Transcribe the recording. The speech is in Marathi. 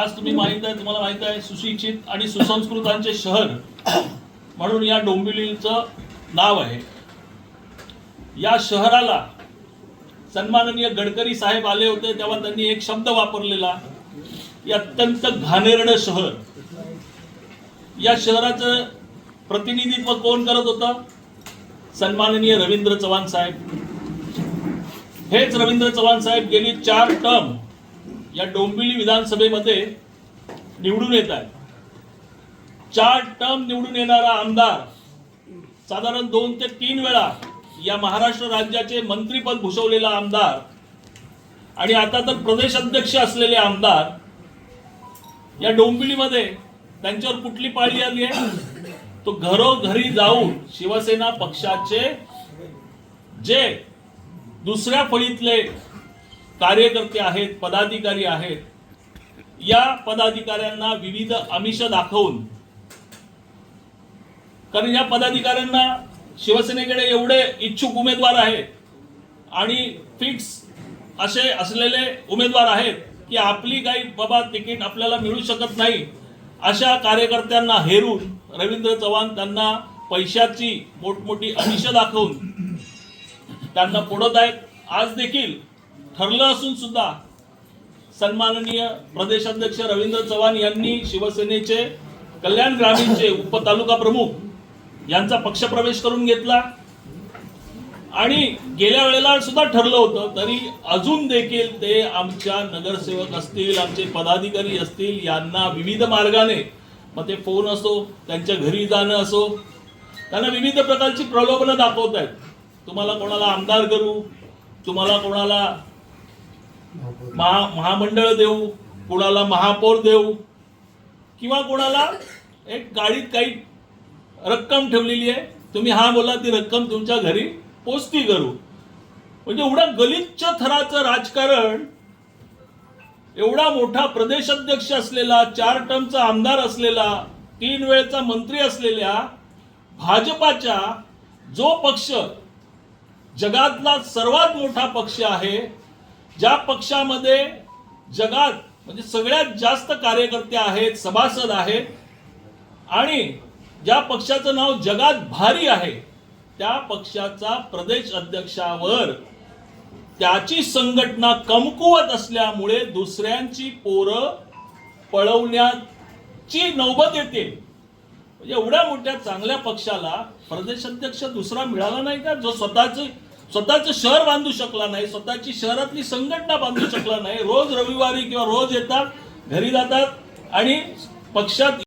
आज तुम्ही माहीत आहे तुम्हाला माहीत आहे सुशिक्षित आणि सुसंस्कृतांचे शहर म्हणून या डोंबिवलीचं नाव आहे. या शहराला सन्माननीय गडकरी साहेब आले होते तेव्हा त्यांनी एक शब्द वापरलेला अत्यंत घाणेरडं शहर. या शहराचं प्रतिनिधित्व कोण करत होतं? सन्माननीय रवींद्र चव्हाण साहेब. हेच रवींद्र चव्हाण साहेब गेली चार टर्म या डोंबिवली विधानसभेमध्ये निवडून येत आहेत. चार टर्म निवडून येणारा आमदार साधारण दोन ते तीन वेळा या महाराष्ट्र राज्याचे मंत्रीपद भूषवलेला आमदार आणि आता तर प्रदेश अध्यक्ष असलेले आमदार या डोंबिवलीमध्ये त्यांच्यावर कुठली पाळी आली आहे? तो घरोघरी जाऊन शिवसेना पक्षाचे जे दुसऱ्या फळीतले कार्यकर्ते आहेत पदाधिकारी आहेत. या पदाधिकाऱ्यांना विविध आमिष दाखवून कारण या पदाधिकाऱ्यांना शिवसेनेकडे एवढे इच्छुक उमेदवार आहेत आणि फिक्स असे असलेले उमेदवार आहेत की आपली काही बाबा तिकीट आपल्याला मिळू शकत नाही अशा कार्यकर्त्यांना हेरून रवींद्र चव्हाण त्यांना पैशाची मोठमोठी अमिष दाखवून त्यांना पुढत आहेत आज देखील ठरलं असून सुद्धा सन्माननीय प्रदेशाध्यक्ष रवींद्र चव्हाण यांनी शिवसेनेचे कल्याण ग्रामीणचे उपतालुका प्रमुख यांचा पक्षप्रवेश करून घेतला. आणि गेल्या वेळेला सुद्धा ठरलं होतं तरी अजून देखील ते आमच्या नगरसेवक असतील आमचे पदाधिकारी असतील यांना विविध मार्गाने मग ते फोन असो त्यांच्या घरी जाणं असो त्यांना विविध प्रकारची प्रलोभनं दाखवत आहेत तुम्हाला कोणाला आमदार करू तुम्हाला कोणाला महा महामंडळ देऊ कोणाला महापौर देऊ किंवा कोणाला एक गाडीत काही रक्कम ठेवलेली आहे तुम्ही हा बोला ती रक्कम तुमच्या घरी पोचती करू. म्हणजे एवढा गलिच्छ थराचं राजकारण एवढा मोठा प्रदेशाध्यक्ष असलेला चार टर्मचा आमदार असलेला तीन वेळचा मंत्री असलेल्या भाजपाच्या जो पक्ष जगातला सर्वात मोठा पक्ष आहे ज्या पक्षामध्ये जगात म्हणजे सगळ्यात जास्त कार्यकर्ते आहेत सभासद आहेत आणि ज्या पक्षाचं नाव जगात भारी आहे त्या पक्षाचा प्रदेश अध्यक्षावर त्याची संघटना कमकुवत असल्यामुळे दुसऱ्यांची पोरं पळवण्याची नौबत येते. म्हणजे एवढ्या मोठ्या चांगल्या पक्षाला प्रदेश अध्यक्ष दुसरा मिळाला नाही का? जो स्वतःची स्वतःचं शहर बांधू शकला नाही स्वतःची शहरातली संघटना बांधू शकला नाही. रोज रविवारी किंवा रोज येतात घरी जातात आणि पक्षात